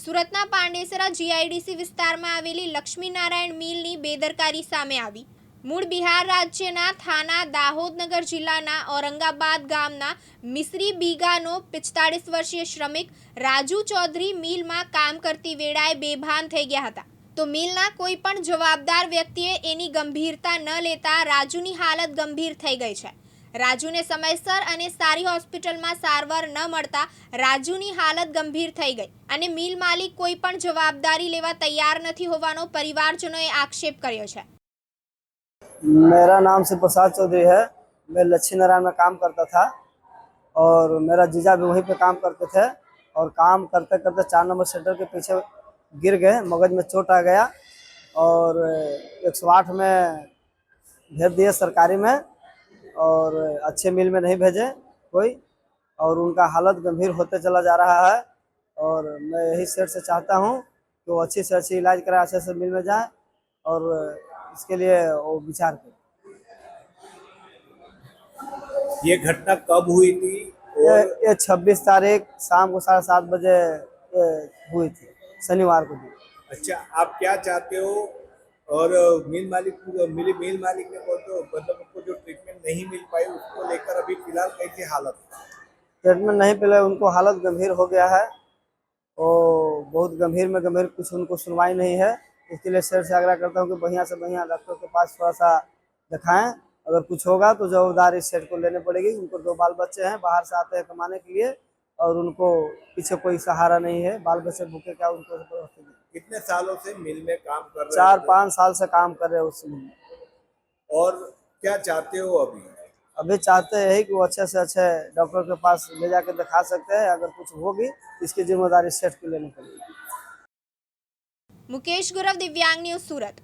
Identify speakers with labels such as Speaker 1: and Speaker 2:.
Speaker 1: સુરતના પાંડેસરા જીઆઈડીસી વિસ્તારમાં આવેલી લક્ષ્મીનારાયણ મિલની બેદરકારી સામે આવી. મૂળ બિહાર રાજ્યના થાના દાહોદનગર જિલ્લાના ઔરંગાબાદ ગામના મિસરી બીગાનો પિસ્તાળીસ વર્ષીય શ્રમિક રાજુ ચૌધરી મિલમાં કામ કરતી વેળાએ બેભાન થઈ ગયા હતા. તો મિલના કોઈ પણ જવાબદાર વ્યક્તિએ એની ગંભીરતા ન લેતા રાજુની હાલત ગંભીર થઈ ગઈ છે. રાજુને સમયસર અને સારી હોસ્પિટલમાં સારવાર ન મળતા રાજુની હાલત ગંભીર થઈ ગઈ અને મિલ માલિક કોઈ પણ જવાબદારી લેવા તૈયાર નથી હોવાનો પરિવારજનોએ આક્ષેપ કર્યો છે
Speaker 2: मेरा नाम से प्रसाद चौधरी है मैं लक्ष्मी नारायण में काम करता था और मेरा जीजा भी वहीं पे काम करते थे और काम करते करते चार नंबर सेंटर के पीछे गिर गए मगज में चोट आ गया और एक सौ आठ में भेज दिए सरकारी में और अच्छे मिल में नहीं भेजे कोई और उनका हालत गंभीर होते चला जा रहा है। और मैं यही सेठ से चाहता हूँ कि वो अच्छे से अच्छे इलाज कराए अच्छे से मिल में जाए और इसके लिए वो विचार करें।
Speaker 3: ये घटना कब हुई थी
Speaker 2: ये ये छब्बीस तारीख शाम को साढ़े सात बजे हुई थी शनिवार को भी
Speaker 3: अच्छा आप क्या चाहते हो? और मिल मालिक मिल मिल मालिक ने बोल तो मतलब ट्रीटमेंट नहीं मिल पाई उसको लेकर अभी फ़िलहाल कैसी हालत।
Speaker 2: ट्रीटमेंट नहीं मिले उनको हालत गंभीर हो गया है और बहुत गंभीर में गंभीर कुछ उनको सुनवाई नहीं है। इसके लिए सर से आग्रह करता हूँ कि बढ़िया से बढ़िया डॉक्टर के पास थोड़ा सा दिखाएँ। अगर कुछ होगा तो जवाबदारी इस सेठ को लेने पड़ेगी। उनको दो बाल बच्चे हैं बाहर से आते हैं कमाने के लिए और उनको पीछे कोई सहारा नहीं है। बाल बच्चे भूखे क्या उनको
Speaker 3: कितने सालों से मिल में काम कर रहे
Speaker 2: चार पाँच साल से काम कर रहे हैं उस मिल में।
Speaker 3: और क्या चाहते हो अभी?
Speaker 2: अभी चाहते हैं कि वो अच्छे से अच्छे डॉक्टर के पास ले जाकर दिखा सकते हैं अगर कुछ होगी इसकी ज़िम्मेदारी सेठ को लेनी पड़ेगी।
Speaker 1: मुकेश गौरव दिव्यांग न्यूज़ सूरत।